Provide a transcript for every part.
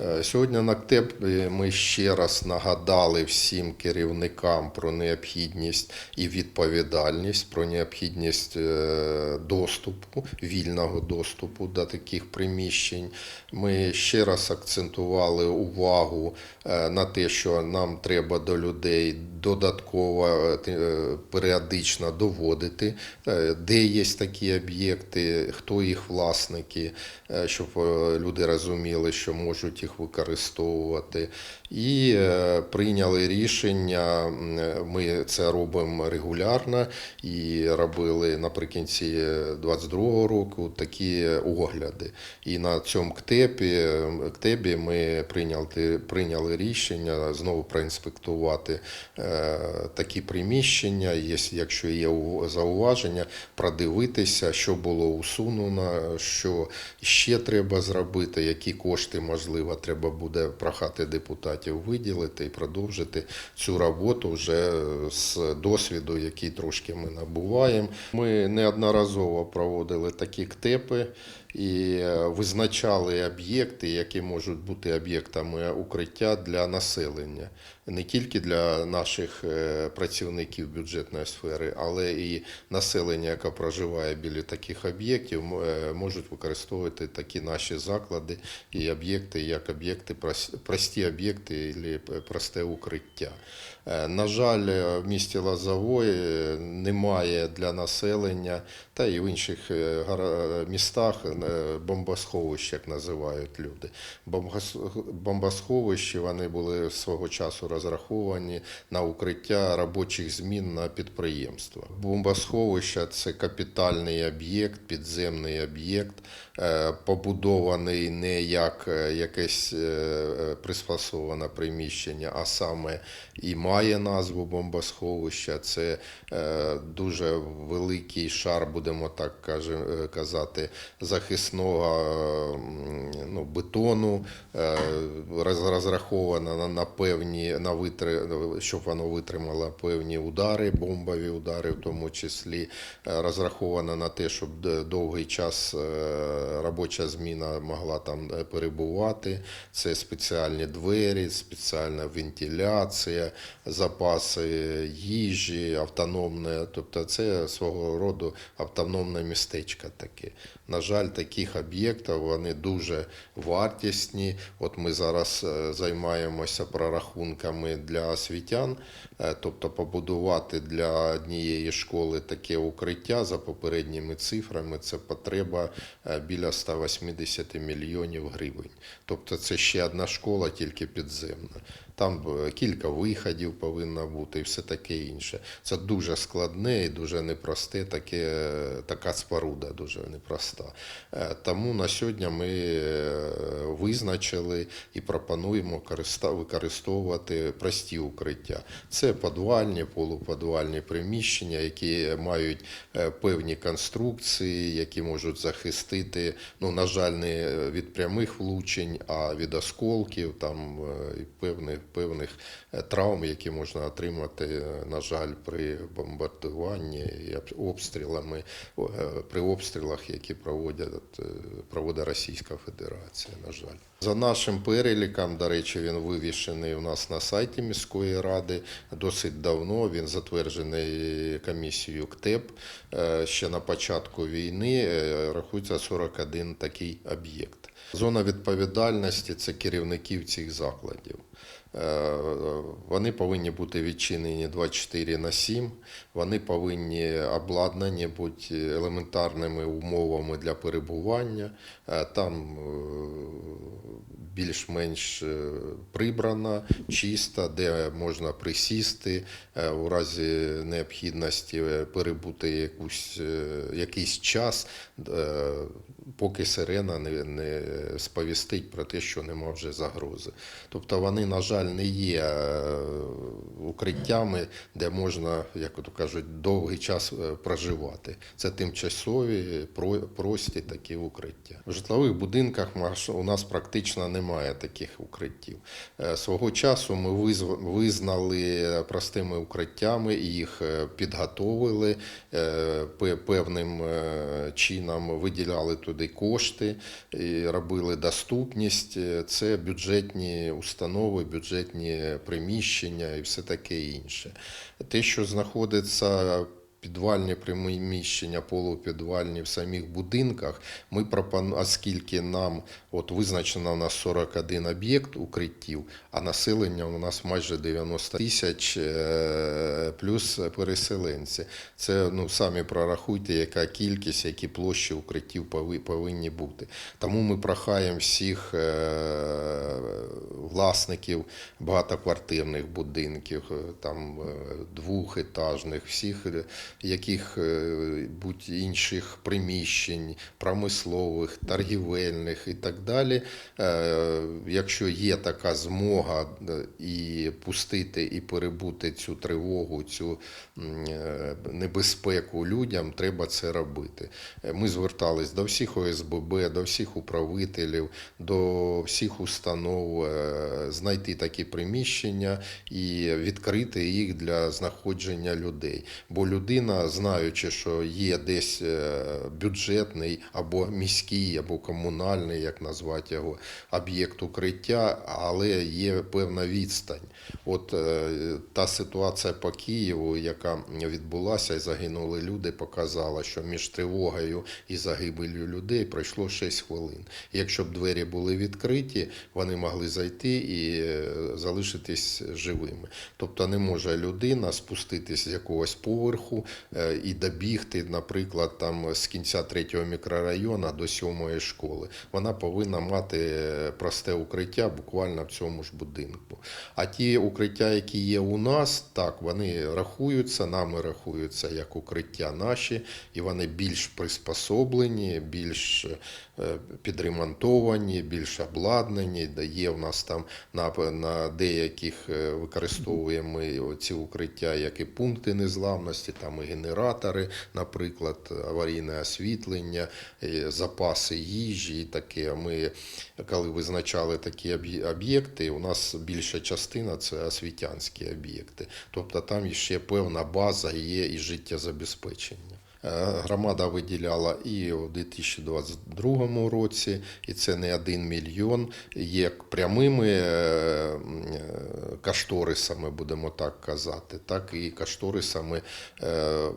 Е, Сьогодні на КТЕП ми ще раз нагадали всім керівникам про необхідність і відповідальність, про необхідність е, доступу, вільного доступу до таких приміщень. Ми ще раз акцентували увагу е, на те, що нам треба до людей додатково е, е, періодично доводити, е, де є такі об'єкти, хто їх власники, щоб люди розуміли, що можуть їх використовувати. І е, прийняли рішення. е, Ми це робимо регулярно і робили наприкінці 2022 року такі огляди. І на цьому ктепі, ктебі ми прийняли, прийняли рішення знову проінспектувати е, такі приміщення. Якщо є зауваження, продивитися, що було усунено, що ще треба зробити, які кошти, можливо, треба буде прохати депутатів виділити і продовжити цю роботу вже з досвіду, який трошки ми набуваємо. Ми неодноразово проводили такі ктепи і е, визначали об'єкти, які можуть бути об'єктами укриття для населення, не тільки для наших е, працівників бюджетної сфери, але і населення, яке проживає біля таких об'єктів, е, можуть використовувати такі наші заклади і об'єкти, як об'єкти прості об'єкти або просте укриття. Е, На жаль, е, в місті Лозовой е, немає для населення та і в інших містах бомбосховищ, як називають люди. Бомбос- Бомбосховища вони були свого часу розраховані на укриття робочих змін на підприємствах. Бомбосховище це капітальний об'єкт, підземний об'єкт, побудований не як якесь е, е, приміщення, а саме і має назву бомбосховища. Це е, дуже великий шар, будемо так е, казати, захисного бетону, е, розрахована на, певні, на витри, щоб воно витримало певні удари, бомбові удари, в тому числі, е, розрахована на те, щоб довгий час е, робоча зміна могла там перебувати. Це спеціальні двері, спеціальна вентиляція, запаси їжі, автономне, тобто це свого роду автономне містечко таке. На жаль, таких об'єктів вони дуже вартісні. От ми зараз е, займаємося прорахунками для освітян, е, тобто побудувати для однієї школи таке укриття за попередніми цифрами. Це потреба е, біля 180 мільйонів гривень. Тобто це ще одна школа, тільки підземна. Там кілька виходів повинно бути і все таке інше. Це дуже складне і дуже непросте, таке, така споруда дуже непроста. Тому на сьогодні ми визначили і пропонуємо використовувати прості укриття. Це подвальні, полуподвальні приміщення, які мають е, певні конструкції, які можуть захистити, ну, на жаль, не від прямих влучень, а від осколків там, е, і певних, певних е, травм, які можна отримати, на жаль, при бомбардуванні і обстрілами, при обстрілах, які проводять, проводить Російська Федерація, на жаль. За нашим переліком, до речі, він вивішений у нас на сайті міської ради досить давно. Він затверджений комісією КТЕП. Е, Ще на початку війни е, рахується 41 такий об'єкт. Зона відповідальності це керівників цих закладів. Е, Вони повинні бути відчинені 24 на 7, вони повинні обладнані бути елементарними умовами для перебування. Е, Там е, більш-менш прибрана, чиста, де можна присісти у разі необхідності перебути якусь, якийсь час, поки сирена не, не сповістить про те, що нема вже загрози. Тобто вони, на жаль, не є е, укриттями, де можна, як то кажуть, довгий час е, проживати. Це тимчасові прості такі укриття. В житлових будинках у нас практично немає таких укриттів. Е, Свого часу ми визнали простими укриттями, їх підготовили певним чином, виділяли туди кошти, робили доступність. Це бюджетні установи, бюджетні приміщення і все таке інше. Те, що знаходиться підвальні приміщення, полупідвальні в самих будинках, ми пропонуємо, оскільки нам от визначено у нас 41 об'єкт укриттів, а населення у нас майже 90 тисяч е, плюс переселенці. Це ну самі прорахуйте, яка кількість, які площі укриттів пови- повинні бути. Тому ми прохаємо всіх е, власників багатоквартирних будинків, е, там двохетажних, всіх яких е, будь інших приміщень, промислових, торгівельних і так далі. Е, Якщо є така змога е, і пустити і перебути цю тривогу, цю небезпеку людям, треба це робити. Ми звертались до всіх ОСББ, до всіх управителів, до всіх установ знайти такі приміщення і відкрити їх для знаходження людей. Бо людина, знаючи, що є десь е, бюджетний або міський, або комунальний, як назвати його, об'єкт укриття, але є певна відстань. От е, та ситуація по Києву, яка відбулася і загинули люди, показала, що між тривогою і загибелью людей пройшло 6 хвилин. Якщо б двері були відкриті, вони могли зайти і е, залишитись живими. Тобто не може людина спуститись з якогось поверху і добігти, наприклад, там з кінця третього мікрорайону до сьомої школи. Вона повинна мати е, просте укриття буквально в цьому ж будинку. А ті укриття, які є у нас, так вони рахуються, нами рахуються як укриття наші, і вони більш приспособлені, більш е, підремонтовані, більш обладнані. Де є в нас там на, на деяких е, використовуємо ці укриття, як і пункти незламності, там і генератори, наприклад, аварійне освітлення, е, запаси їжі і таке. Ми, коли визначали такі об'єкти, у нас більша частина це освітянські об'єкти. Тобто там ще певна база є і життєзабезпечення. Е, Громада виділяла і у 2022 році, і це не 1 мільйон. Є прямими е, м, кошторисами, будемо так казати, так і кошторисами е,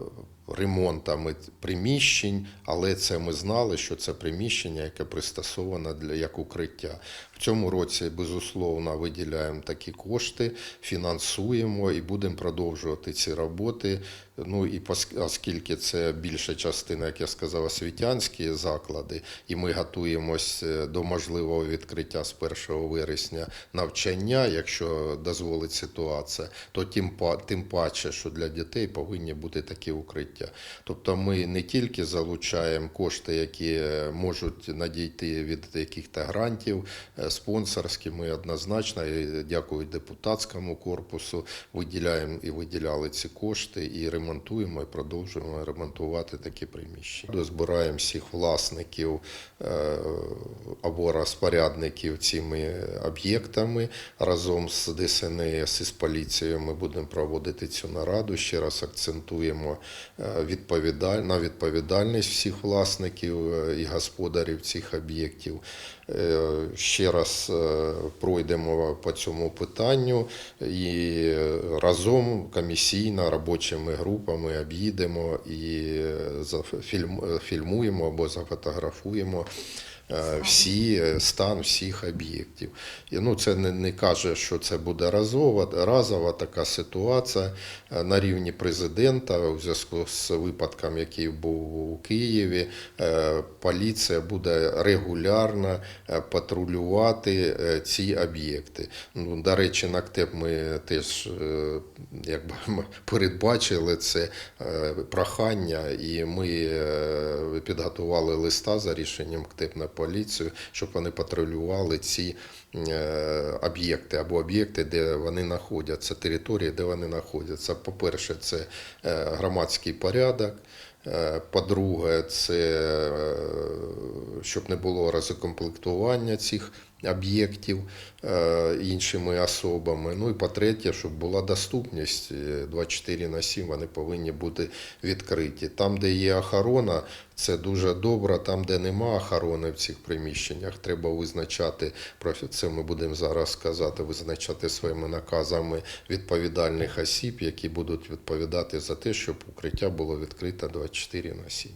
ремонтами приміщень, але це ми знали, що це приміщення, яке пристосоване для як укриття. Цьому році, безусловно, виділяємо такі кошти, фінансуємо і будемо продовжувати ці роботи. Ну і оскільки це більша частина, як я сказав, освітянські заклади, і ми готуємось е, до можливого відкриття з 1 вересня навчання, якщо дозволить ситуація, то тим, тим паче, що для дітей повинні бути такі укриття. Тобто ми не тільки залучаємо кошти, які е, можуть надійти від яких-то грантів, е, спонсорські, ми однозначно, і дякую депутатському корпусу, виділяємо і виділяли ці кошти і ремонтуємо і продовжуємо ремонтувати такі приміщення. Збираємо всіх власників е, або розпорядників цими об'єктами разом з ДСНС і з поліцією. Ми будемо проводити цю нараду. Ще раз акцентуємо е, відповідаль... на відповідальність всіх власників е, і господарів цих об'єктів. Е, Ще раз е, пройдемо по цьому питанню. І разом комісійно робочими групами об'їдемо і зафільмуємо або зафотографуємо всі е, стан всіх об'єктів. І, ну, це не, не каже, що це буде разова, разова така ситуація Е, на рівні президента у зв'язку з випадком, який був у Києві. е, Поліція буде регулярно е, патрулювати е, ці об'єкти. Ну, до речі, на КТЕП ми теж е, якби, передбачили це е, прохання, і ми е, підготували листа за рішенням КТЕП на поліцію, щоб вони патрулювали ці е, об'єкти або об'єкти, де вони знаходяться, території, де вони знаходяться. По-перше, це е, громадський порядок. Е, По-друге, це щоб не було розкомплектування цих об'єктів е, іншими особами. Ну і по-третє, щоб була доступність е, 24 на 7, вони повинні бути відкриті. Там, де є охорона, це дуже добре. Там, де нема охорони в цих приміщеннях, треба визначати про це. Ми будемо зараз сказати, визначати своїми наказами відповідальних осіб, які будуть відповідати за те, щоб укриття було відкрите 24 на 7.